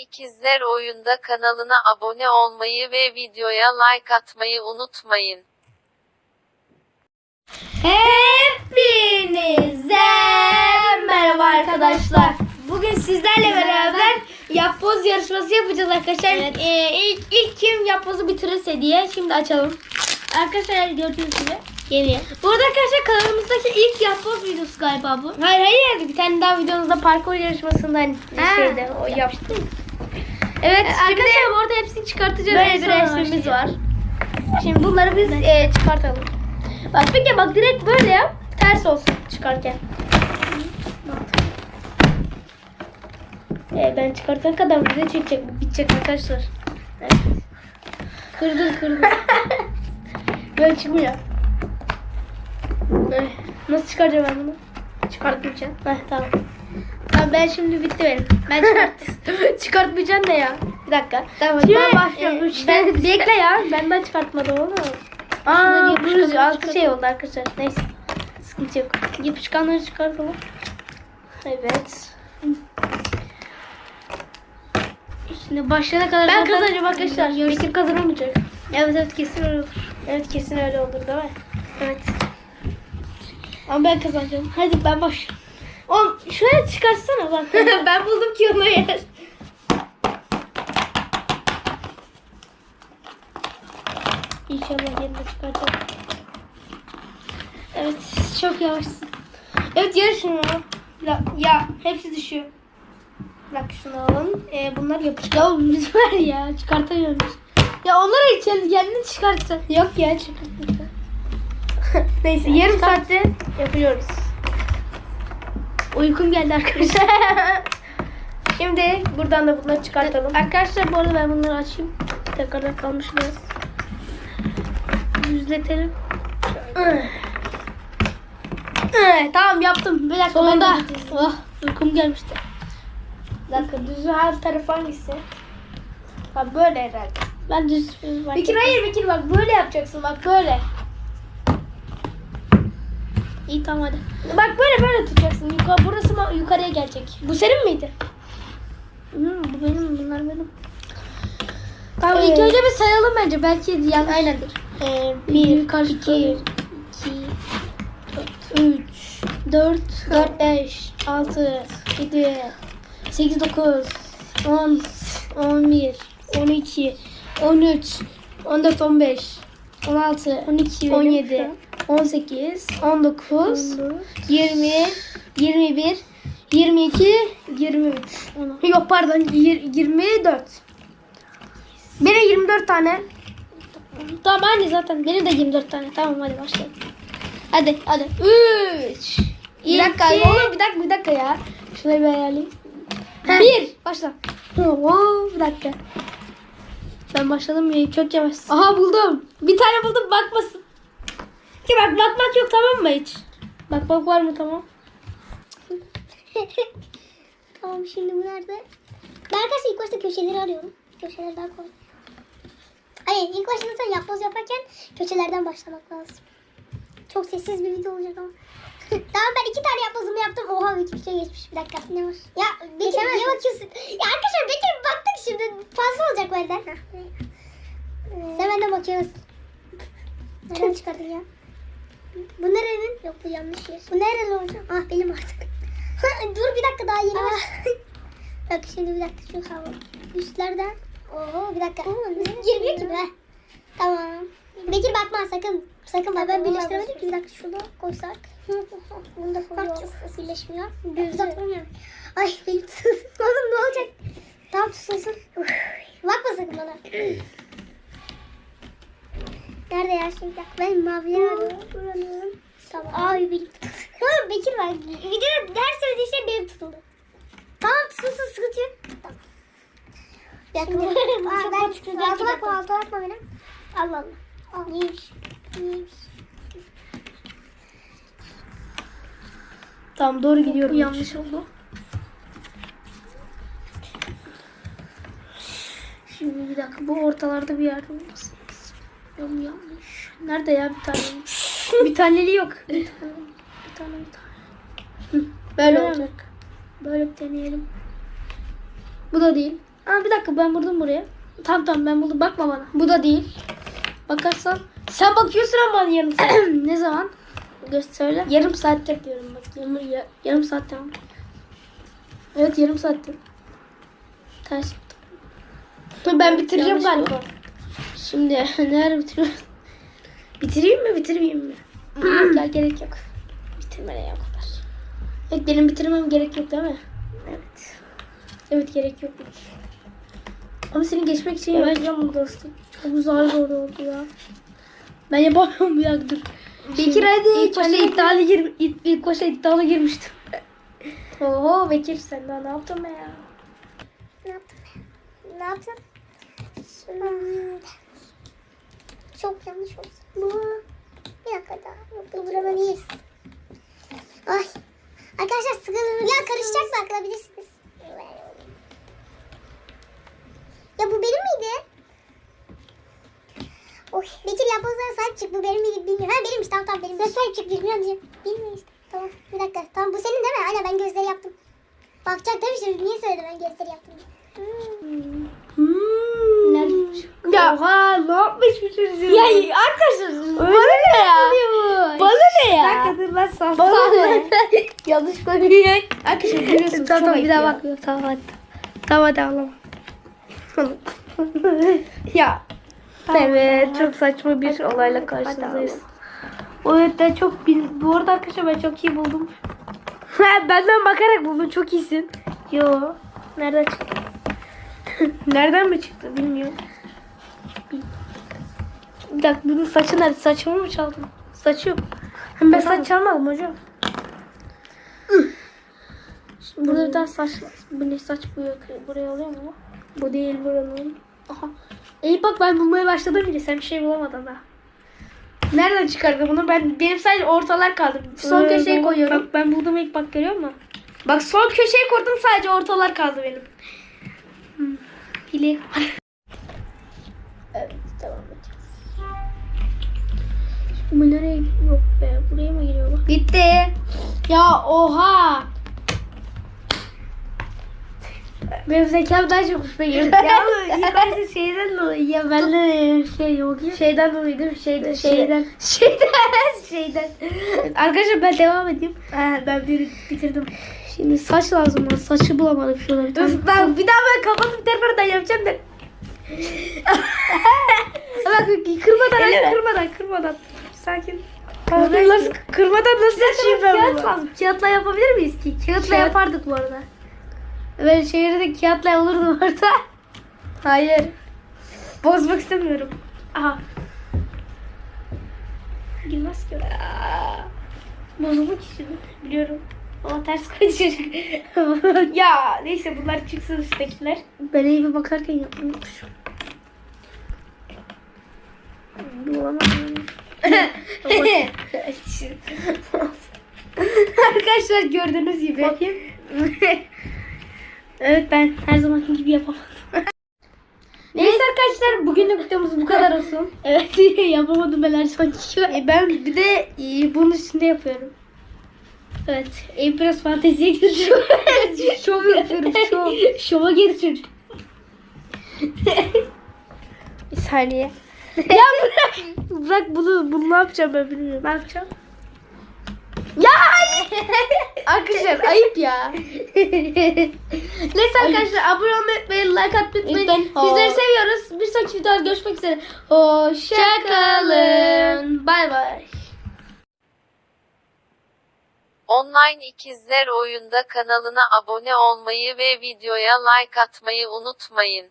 İkizler Oyunda kanalına abone olmayı ve videoya like atmayı unutmayın. Hepinize merhaba arkadaşlar. Bugün sizlerle beraber yapboz yarışması yapacağız arkadaşlar. Ee, ilk, ilk kim yapbozu bitirirse diye şimdi açalım. Arkadaşlar gördüğünüz gibi geliyor. Burada arkadaşlar kanalımızdaki ilk yapboz videosu galiba bu. Hayır hayır bir tane daha videomuzda parkur yarışmasından Ha. şeyde o yaptım. Evet arkadaşlar bu arada hepsini çıkartacağız. Böyle bir resmimiz var. Şimdi bunları biz e, çıkartalım. Bak peki bak direkt böyle yap. Ters olsun çıkarken. E, ben çıkartana kadar video çekecek, bitecek arkadaşlar. Evet. Kırdın kırdın. böyle çıkmıyor. Eh, Nasıl çıkaracağım ben bunu? Çıkartmayacağım. Heh, tamam. Tamam ben şimdi bitti benim. Ben çıkarttım. Çıkartmayacağım da ya. Bir dakika. Tamam Şimdi, ben başlıyorum. e, ben, bekle ya. Ben daha çıkartmadım onu. Aa, bu altı şey oldu arkadaşlar. Neyse. Sıkıntı yok. Yapışkanları çıkartalım. Evet. Şimdi başlayana kadar Ben kazanacağım arkadaşlar. Bekir kazanamayacak. Evet evet kesin öyle olur. Evet kesin öyle olur değil mi? Evet. Ama ben kazanacağım. Hadi ben başlıyorum. Oğlum şöyle çıkarsana bak. ben buldum ki onu yer. İnşallah yerine çıkaracağım. Evet çok yavaşsın. Evet yarışın ya. Ya, ya hepsi düşüyor. Bak şunu alalım. Ee, bunlar yapışkan. Ya biz var ya çıkartamıyoruz. Ya onları içeri kendini çıkartsın. Yok ya çıkartmayacağım. Neyse yarım saatte yapıyoruz. Uykum geldi arkadaşlar. Şimdi buradan da bunları çıkartalım. Arkadaşlar bu arada ben bunları açayım. Tekrardan kalmış biraz. Düzletelim. Evet, tamam yaptım. Bir dakika. Sonunda. Oh, uykum gelmişti. Bir dakika düzü her taraf hangisi? Bak böyle herhalde. Ben düz Bekir hayır Bekir bak böyle yapacaksın bak böyle. İyi tamam hadi. Bak böyle böyle tutacaksın. Yukarı, burası ma- yukarıya gelecek. Bu senin miydi? Hmm, bu benim bunlar benim. Tamam ilk önce bir sayalım bence. Belki yanlış. Aynıdır. Ee, bir, iki, iki, üç, dört, dört, beş, altı, yedi, sekiz, dokuz, on, on bir, on iki, on üç, on dört, on beş, on altı, on iki, on yedi, on sekiz, on dokuz, yirmi, yirmi bir, yirmi iki, yirmi üç. Yok pardon, yir- yirmi dört. Benim 24 tane. Tamam aynı zaten. Benim de 24 tane. Tamam hadi başlayalım. Hadi hadi. 3 Bir dakika oğlum bir dakika bir dakika ya. Şurayı bir ayarlayayım. Bir. Başla. Oo, bir dakika. Ben başladım ya çok yavaş. Aha buldum. Bir tane buldum bakmasın. Ki bak bakmak yok tamam mı hiç? Bak bak var mı tamam. Tamam şimdi bu nerede? Ben arkadaşlar ilk başta köşeleri arıyorum. Köşeler daha kolay. Hayır ilk başta sen yapboz yaparken köşelerden başlamak lazım. Çok sessiz bir video olacak ama. tamam ben iki tane yapbozumu yaptım. Oha hiçbir şey geçmiş. Bir dakika. Ne var? Ya Bekir niye bakıyorsun? Ya arkadaşlar Bekir baktık şimdi. Fazla olacak benden. Sen benden bakıyorsun. Nereden çıkardın ya? Bu nerenin? Yok bu yanlış yer. Bu nereli olacak? Ah benim artık. Dur bir dakika daha yeni var. Bak şimdi bir dakika şu hava. Üstlerden. Oo bir dakika. Girmiyor ki be. Tamam. Bekir bakma sakın. Sakın bak ben birleştiremedim ki bir dakika şurada koysak. Bunu da koyuyoruz. Birleşmiyor. Düz Ay benim. Oğlum ne olacak? Tamam tutulsun. Bakma sakın bana. Nerede ya şimdi? Bir Ben maviye arıyorum. Tamam. Ay benim Oğlum Bekir var. Videoda her söylediği şey benim tutuldu. Tamam tutulsun sıkıntı yok. Tamam. Bir. Aa, ben tutuldu. Alta bakma alta bakma benim. Allah Allah. Al. Neymiş? Neymiş? Tamam doğru gidiyorum. yanlış oldu. Şimdi bir dakika bu ortalarda bir yerde olmasın. Yok yanlış. Nerede ya bir tane? bir taneli yok. Bir tane, bir tane, bir tane. Böyle olacak. Böyle bir deneyelim. Bu da değil. Aa, bir dakika ben buldum buraya. Tamam tamam ben buldum. Bakma bana. Bu da değil. Bakarsan. Sen bakıyorsun ama bana yarım saat. ne zaman? Göster. Yarım saattir diyorum bak. Yarım, ya- yarım saat tamam. Evet yarım saattir. Ters. Ben bitireceğim Yanlış galiba. Şimdi nerede bitiriyorum? Bitireyim mi bitirmeyeyim mi? ya gerek yok. Bitirmene ya o kadar. Evet benim bitirmem gerek yok değil mi? Evet. Evet gerek yok. Ama senin geçmek için yapacağım bu dostum. Çok zor zor oldu ya. Ben yapamıyorum ya dur. Bekir hadi. İlk başta iddialı, gir, ilk, başta iddialı girmiştim. Oho Bekir sen daha ne yaptın be ya? Ne yaptım? Ne yaptım? Hmm. Çok yanlış oldu. Bir dakika daha. Yok durduramayız. Ay. Arkadaşlar sıkıldım. Ya karışacak mı akılabilirsiniz. Ya bu benim miydi? Oy, Bekir yapbozlara sahip çık. Bu benim miydi bilmiyorum. Ha benimmiş tamam tamam benim. Sen sahip çık bilmiyorum diyeceğim. Bilmiyorum işte. Tamam bir dakika. Tamam bu senin değil mi? Aynen ben gözleri yaptım. Bakacak şimdi. Niye söyledim ben gözleri yaptım diye. Hmm. Hmm. Neredeymiş? Ya. Oha ne yapmış bu çocuk? Ya arkadaşlar bana ne ya? Bana ne ya? dakika dur ben sağ Bana ne? Yanlış konuyu. Arkadaşlar görüyorsunuz. Tamam tamam bir daha bak. Tamam hadi. Tamam hadi ağlama. ya. Evet çok saçma bir olayla karşınızdayız. O yüzden çok bil... Bu arada arkadaşlar ben çok iyi buldum. Benden bakarak buldun çok iyisin. Yo. Nereden çıktı? Nereden mi çıktı bilmiyorum. Bir dakika bunun saçı nerede? Saçımı mı çaldın? Saçı yok. Hem ben saç çalmadım hocam. Şimdi burada bir tane saç. Bu ne saç bu yok. Buraya oluyor mu? Bu değil buranın. Aha. İyi bak ben bulmaya başladım bile. Sen bir şey bulamadın daha. Nereden çıkardın bunu? Ben benim sadece ortalar kaldı. Son Ee, köşeye koyuyorum. Bak ben buldum ilk bak görüyor musun? Bak son köşeye koydum sadece ortalar kaldı benim. Hmm. Pili. evet Bu nereye yok be? Buraya mı giriyor bu? Bitti. Ya oha. Benim zekam daha çok hoşuma girdi. ya yukarıda şeyden dolayı ya ben de şey yok ya. Şeyden dolayı değil mi? Şeyden. Şeyden. Şeyden. şeyden. Arkadaşlar ben devam edeyim. ben bir bitirdim. Şimdi saç lazım bana. Saçı bulamadım şurada bir tane. ben bir daha ben kapatıp tekrardan yapacağım da. Bak kırmadan kırmadan kırmadan. Sakin. Nasıl, kırmadan nasıl açayım ben bunu? Kağıt lazım. Kağıtla yapabilir miyiz ki? Kağıtla yapardık bu arada. Ben şehirde kağıtla olurdum orada. Hayır. Bozmak istemiyorum. Aha. Girmez ki oraya. Bozulmak istiyorum. Biliyorum. Ama ters kaçacak. ya neyse bunlar çıksın üsttekiler. Ben eve bakarken yapmışım. Bulamadım. Arkadaşlar gördüğünüz gibi. Bakayım. evet ben her zamanki gibi yapamadım. Neyse arkadaşlar bugünlük videomuz bu kadar olsun. evet yapamadım ben her zamanki gibi. E, ben bir de e, bunun üstünde yapıyorum. Evet. E, biraz fanteziye geçiyorum. Şov yapıyorum. Şov. Şova geçiyorum. bir saniye. Ya bırak. Bırak bunu. Bunu ne yapacağım ben bilmiyorum. Ne yapacağım? Ya Arkadaşlar ayıp ya. Neyse arkadaşlar abone olmayı unutmayın. Like atmayı unutmayın. Sizleri seviyoruz. Bir sonraki videoda görüşmek üzere. Hoşçakalın. Bay bay. Online İkizler Oyunda kanalına abone olmayı ve videoya like atmayı unutmayın.